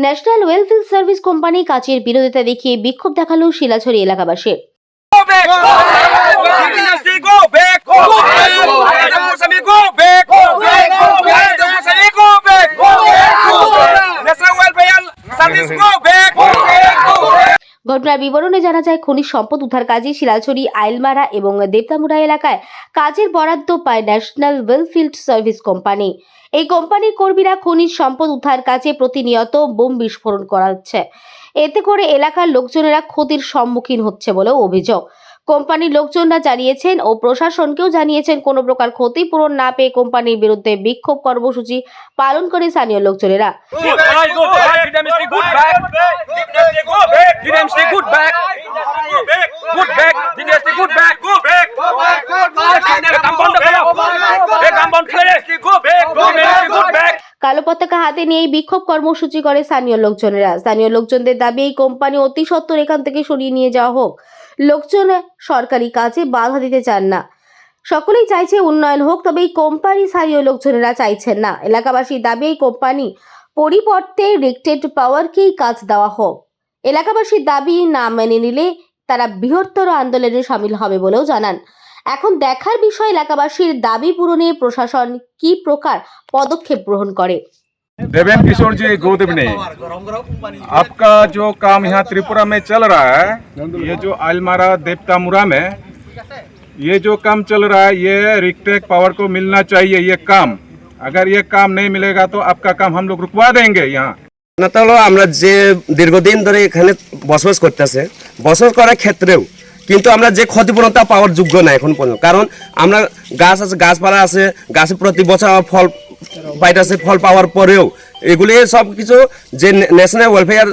National welfare service company কাজের বিরোধিতা দেখিয়ে বিক্ষোভ দেখাল শিলাছড়ি এলাকাবাসীর ঘটনার বিবরণে জানা যায়, খনিজ সম্পদ উদ্ধার কাজে শিলাছড়ি, আইলমারা এবং দেবতামুড়া এলাকায় কাজের বরাদ্দ পায় ন্যাশনাল ওয়েলফিল্ড সার্ভিস কোম্পানি। এই কোম্পানির কর্মীরা খনিজ সম্পদ উদ্ধার কাজে প্রতিনিয়ত বোম বিস্ফোরণ করা হচ্ছে এতে করে এলাকার লোকজনেরা ক্ষতির সম্মুখীন হচ্ছে বলেও অভিযোগ। কোম্পানির লোকজনরা জানিয়েছেন ও প্রশাসনকেও জানিয়েছেন কোনো প্রকার ক্ষতিপূরণ না পেয়ে কোম্পানির বিরুদ্ধে বিক্ষোভ কর্মসূচি পালন করে স্থানীয় লোকজনেরা! কালো পতাকা হাতে নিয়ে বিক্ষোভ কর্মসূচি করে স্থানীয় লোকজনেরা স্থানীয় লোকজনদের দাবি এই কোম্পানি অতি সত্বর এখান থেকে সরিয়ে নিয়ে যাওয়া হোক লোকজন সরকারি কাজে বাধা দিতে চান না। সকলেই চাইছে উন্নয়ন হোক, তবে এই কোম্পানি স্থানীয় লোকজনেরা চাইছেন না। এলাকাবাসীর দাবি, এই কোম্পানি পরিবর্তে রেক্টেড পাওয়ারকেই কাজ দেওয়া হোক। এলাকাবাসীর দাবি না মেনে নিলে তারা বৃহত্তর আন্দোলনে সামিল হবে বলেও জানান। এখন দেখার বিষয়, এলাকাবাসীর দাবি পূরণে প্রশাসন কি প্রকার পদক্ষেপ গ্রহণ করে? देवेंद्र किशोर जी गोदेवने आपका जो काम यहाँ त्रिपुरा में चल रहा है ये जो आलमारा देवतामुरा में ये जो काम चल रहा है ये रिकटेक पावर को मिलना चाहिए ये काम अगर ये काम नहीं मिलेगा तो आपका काम हम लोग रुकवा देंगे यहाँ না হলো আমরা যে দীর্ঘদিন ধরে এখানে বসবাস করতেছে বসবাস করার ক্ষেত্রেও কিন্তু আমরা যে ক্ষতিপূরণটা পাওয়ার যোগ্য না এখন পর্যন্ত কারণ আমরা গাছ আছে গাছপালা আছে গাছে প্রতি বছর আমার ফল পাইতেছে ফল পাওয়ার পরেও। এগুলি সব কিছু যে ন্যাশনাল ওয়েলফেয়ার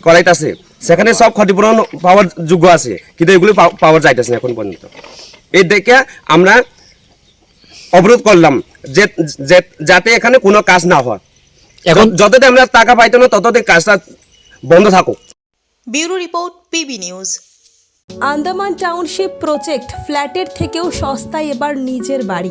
করাইতেছে সেখানে সব ক্ষতিপূরণ পাওয়ার যোগ্য আছে কিন্তু এগুলি পাও- পাওয়া যাইতেছে না এখন পর্যন্ত। এই দেখে আমরা অবরোধ করলাম যে যে- যাতে এখানে কোনো কাজ না হয়। এখন যতদিন আমরা টাকা পাইতো না ততদিন কাজটা বন্ধ থাকুক। Bureau report PB news. Andaman township project ফ্ল্যাটের থেকেও সস্তায় এবার নিজের বাড়ি।